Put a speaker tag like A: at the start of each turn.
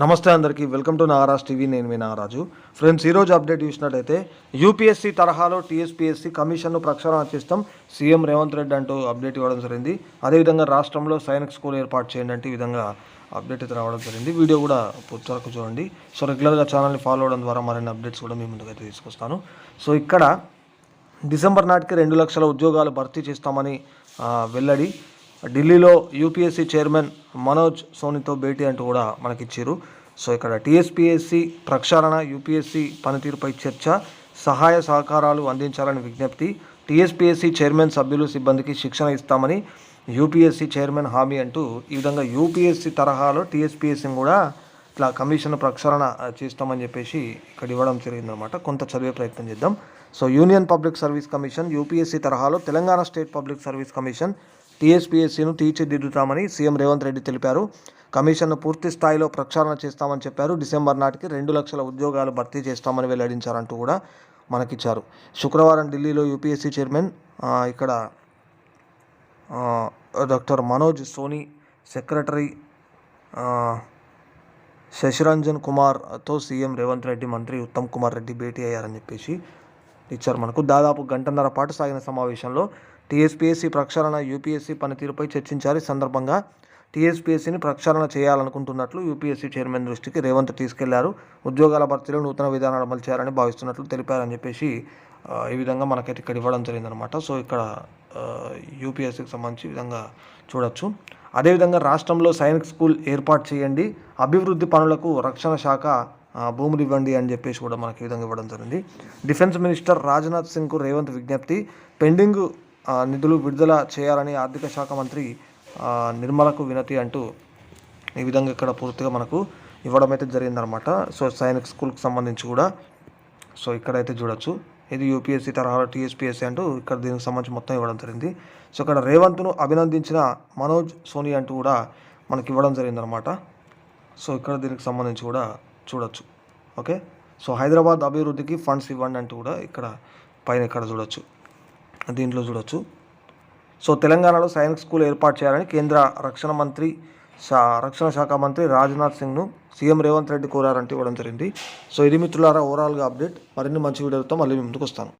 A: నమస్తే అందరికీ welcome to Nagaraj TV నేను మీ నాగరాజు ఫ్రెండ్స్ ఈరోజు అప్డేట్ చూసినట్టయితే యూపీఎస్సీ తరహాలో టీఎస్పీఎస్సీ కమిషన్ను ప్రక్షాళన చేస్తాం. సీఎం రేవంత్ రెడ్డి అంటూ అప్డేట్ ఇవ్వడం జరిగింది. అదేవిధంగా రాష్ట్రంలో సైనిక్ స్కూల్ ఏర్పాటు చేయండి అంటే ఈ విధంగా అప్డేట్ అయితే రావడం జరిగింది. వీడియో కూడా పూర్తి వరకు చూడండి. సో రెగ్యులర్గా ఛానల్ని ఫాలో అవడం ద్వారా మరిన్ని అప్డేట్స్ కూడా మీ ముందుకైతే తీసుకొస్తాను. సో ఇక్కడ డిసెంబర్ నాటికి రెండు లక్షల ఉద్యోగాలు భర్తీ చేస్తామని వెల్లడి. ఢిల్లీలో యూపీఎస్సీ చైర్మన్ మనోజ్ సోనితో భేటీ అంటూ కూడా మనకిచ్చారు. సో ఇక్కడ టీఎస్పీఎస్సీ ప్రక్షాళన యూపీఎస్సీ పనితీరుపై చర్చ సహాయ సహకారాలు అందించాలని విజ్ఞప్తి టీఎస్పీఎస్సీ చైర్మన్ సభ్యులు సిబ్బందికి శిక్షణ ఇస్తామని యూపీఎస్సీ చైర్మన్ హామీ అంటూ ఈ విధంగా యూపీఎస్సీ తరహాలో టీఎస్పీఎస్సీని కూడా ఇట్లా కమిషన్ ప్రక్షాళన చేస్తామని చెప్పేసి ఇక్కడ ఇవ్వడం జరిగిందనమాట కొంత చదివే ప్రయత్నం చేద్దాం. So union public service commission UPSC తరహాలో Telangana state public service commission టీఎస్పీఎస్సీను తీర్చిదిద్దుతామని సీఎం రేవంత్ రెడ్డి తెలిపారు. కమిషన్ను పూర్తి స్థాయిలో ప్రక్షాళన చేస్తామని చెప్పారు. డిసెంబర్ నాటికి రెండు లక్షల ఉద్యోగాలు భర్తీ చేస్తామని వెల్లడించారంటూ కూడా మనకిచ్చారు. శుక్రవారం ఢిల్లీలో యూపీఎస్సీ చైర్మన్ ఇక్కడ డాక్టర్ మనోజ్ సోనీ సెక్రటరీ శశిరంజన్ కుమార్తో సీఎం రేవంత్ రెడ్డి మంత్రి ఉత్తమ్ కుమార్ రెడ్డి భేటీ అయ్యారని చెప్పేసి ఇచ్చారు మనకు. దాదాపు గంటన్నర పాటు సాగిన సమావేశంలో టీఎస్పీఎస్సీ ప్రక్షాళన యూపీఎస్సీ పనితీరుపై చర్చించారు ఈ సందర్భంగా టీఎస్పీఎస్సీని ప్రక్షాళన చేయాలనుకుంటున్నట్లు యూపీఎస్సీ చైర్మన్ దృష్టికి రేవంత్ తీసుకెళ్ళారు. ఉద్యోగాల భర్తీలో నూతన విధానాలు అమలు చేయాలని భావిస్తున్నట్లు తెలిపారని చెప్పేసి ఈ విధంగా మనకైతే ఇక్కడ ఇవ్వడం జరిగిందనమాట సో ఇక్కడ యూపీఎస్సీకి సంబంధించి విధంగా చూడొచ్చు. అదేవిధంగా రాష్ట్రంలో సైనిక్ స్కూల్ ఏర్పాటు చేయండి. అభివృద్ధి పనులకు రక్షణ శాఖ భూములు ఇవ్వండి అని చెప్పేసి కూడా మనకి ఈ విధంగా ఇవ్వడం జరిగింది. డిఫెన్స్ మినిస్టర్ రాజ్నాథ్ సింగ్కు రేవంత్ విజ్ఞప్తి. పెండింగ్ నిధులు విడుదల చేయాలని ఆర్థిక శాఖ మంత్రి నిర్మలకు వినతి అంటూ ఈ విధంగా ఇక్కడ పూర్తిగా మనకు ఇవ్వడం అయితే జరిగిందనమాట సో సైనిక్ స్కూల్కి సంబంధించి కూడా. సో ఇక్కడైతే చూడొచ్చు. ఇది యూపీఎస్సీ తరహాలో టీఎస్పీఎస్సీ అంటూ ఇక్కడ దీనికి సంబంధించి మొత్తం ఇవ్వడం జరిగింది. సో ఇక్కడ రేవంత్ను అభినందించిన మనోజ్ సోని అంటూ కూడా మనకి ఇవ్వడం జరిగిందనమాట సో ఇక్కడ దీనికి సంబంధించి కూడా చూడొచ్చు. ఓకే? సో హైదరాబాద్ అభివృద్ధికి ఫండ్స్ ఇవ్వండి అంటూ కూడా ఇక్కడ పైన ఇక్కడ చూడొచ్చు. దీంట్లో చూడొచ్చు. సో తెలంగాణలో సైనిక్ స్కూల్ ఏర్పాటు చేయాలని కేంద్ర రక్షణ మంత్రి శా రక్షణ శాఖ మంత్రి రాజ్నాథ్ సింగ్ను సీఎం రేవంత్ రెడ్డి కోరారంటే ఇవ్వడం జరిగింది. సో ఇది మిత్రులారా ఓవరాల్గా అప్డేట్ మరిన్ని మంచి వీడియోలతో మళ్ళీ ముందుకు వస్తాను.